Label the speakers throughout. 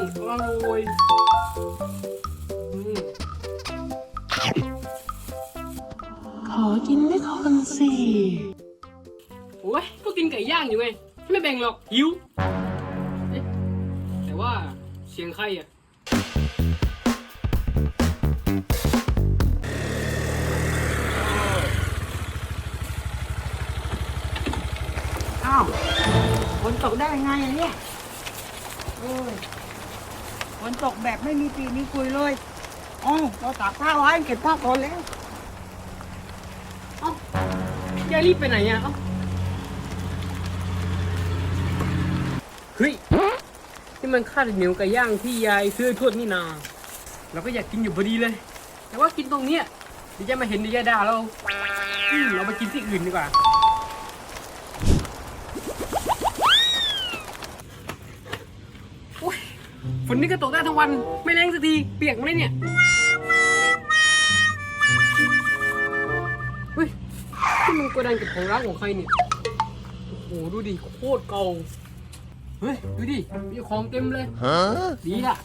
Speaker 1: อร่อยอืม
Speaker 2: ขอกินด้วยคนสิ
Speaker 1: โอ้ยก็กินไก่ย่างอยู่ไง ไม่แบ่งหรอกหิวเอ๊ะแต่ว่าเสียงใครอะ
Speaker 3: อ้าวฝนตกได้ยังไงอะเนี่ยโอ้ย ฝนตกแบบไม่มีปีมีคุยเลยอ๋อเราตากผ้าไว้เก็บผ้าก่อนแล้ว
Speaker 1: เอ้ายายรีบไปไหนอะเอ้าเฮ้ยนี่มันข้าวเหนียวไก่ย่างที่ยายซื้อทวดนี่นาเราก็อยากกินอยู่พอดีเลย แต่ว่ากินตรงเนี้ยเดี๋ยวจะมาเห็นเดี๋ยวยายด่าเราอืมเราไปกินที่อื่นดีกว่าโอ้ย ฝนนี่ก็ตกได้ทั้งวัน ไม่แรงสักที เปียกหมดเลยเนี่ยเฮ้ยที่มันโกดังเก็บของร้านของใครเนี่ย โอ้โห ดูดิ โคตรเก่า เฮ้ย ดูดิ มีของเต็มเลย ดีละ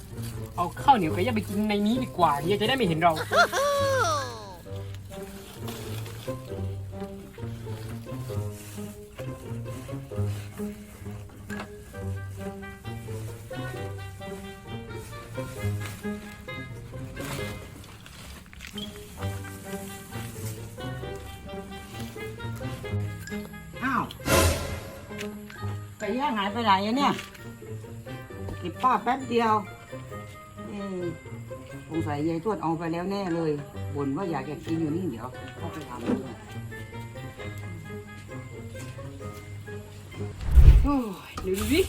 Speaker 1: เอาข้าวเหนียวไก่ย่างไปกินในนี้ดีกว่าเฮียจะได้ไม่เห็นเรา
Speaker 3: อ้าวไก่ย่างหายไปไหนอะเนี่ยเก็บผ้าแป๊บเดียวเออสงสัยยายทวดเอาไปแล้วแน่เลยบ่นว่าอยากจะกินอยู่นี่เดี๋ยวเข้าไปถามดู
Speaker 1: โอ้ยเดี๋ยวดูดิ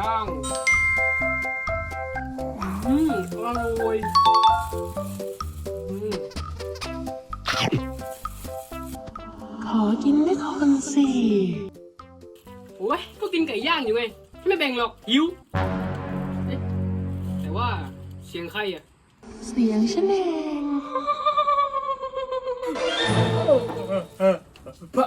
Speaker 1: ย่างอืมอร่อยอืม
Speaker 2: ขอกินด้วยคนสิ
Speaker 1: โอ้ยก็กินไก่ย่างอยู่ไงไม่แบ่งหรอกหิวเอ๊ะแต่ว่าเสียงใครอะ
Speaker 2: เสียงฉันเอง
Speaker 1: พระ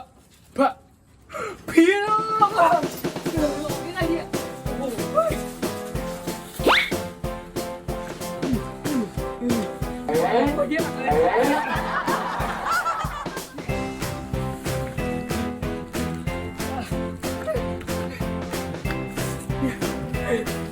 Speaker 1: có giết